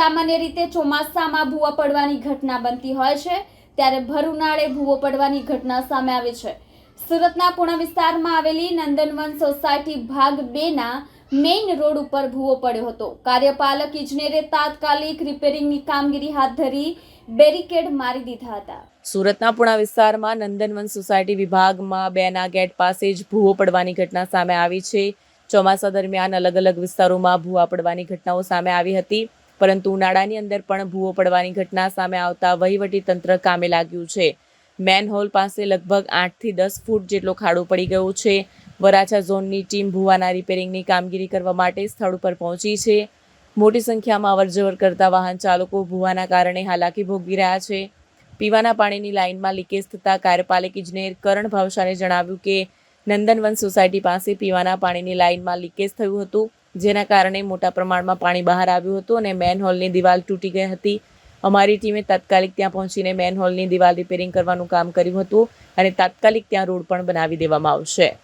સામાન્ય રીતે ચોમાસામાં ભૂવા પડવાની ઘટના બનતી હોય છે, ત્યારે ભર ઉનાળે ભૂવો પડવાની ઘટના સામે આવી છે. સુરતના પૂણા વિસ્તારમાં આવેલી નંદનવન સોસાયટી ભાગ બે ના મેઇન રોડ ઉપર ભૂવો પડ્યો હતો. કાર્યપાલક ઇજનેરે તાત્કાલિક રિપેરિંગની કામગીરી હાથ ધરી બેરિકેડ મારી દીધા હતા. સુરતના પુણા વિસ્તારમાં નંદનવન સોસાયટી વિભાગમાં બેના ગેટ પાસે જ ભૂવો પડવાની ઘટના સામે આવી છે. ચોમાસા દરમિયાન અલગ અલગ વિસ્તારોમાં ભૂવા પડવાની ઘટનાઓ સામે આવી હતી. પરંતુ ઉનાળાની અંદર પણ ભૂવો પડવાની ઘટના સામે આવતા વહીવટી તંત્ર કામે લાગ્યું છે. મેનહોલ પાસે લગભગ આઠથી દસ ફૂટ જેટલો ખાડો પડી ગયો છે. વરાછા ઝોનની ટીમ ભૂવાના રિપેરિંગની કામગીરી કરવા માટે સ્થળ ઉપર પહોંચી છે. મોટી સંખ્યામાં અવરજવર કરતા વાહન ચાલકો ભૂવાના કારણે હાલાકી ભોગવી રહ્યા છે. પીવાના પાણીની લાઇનમાં લીકેજ થતાં કાર્યપાલક ઇજનેર કરણ ભાવસાને જણાવ્યું કે નંદનવન સોસાયટી પાસે પીવાના પાણીની લાઇનમાં લીકેજ થયું હતું. જેના કારણે મોટા પ્રમાણમાં પાણી બહાર આવ્યું હતું અને મેનહોલની દિવાલ તૂટી ગઈ હતી. અમારી ટીમે તાત્કાલિક ત્યાં પહોંચીને મેનહોલની દિવાલ રિપેરિંગ કરવાનું કામ કર્યું હતું અને તાત્કાલિક ત્યાં રોડ પણ બનાવી દેવામાં આવશે.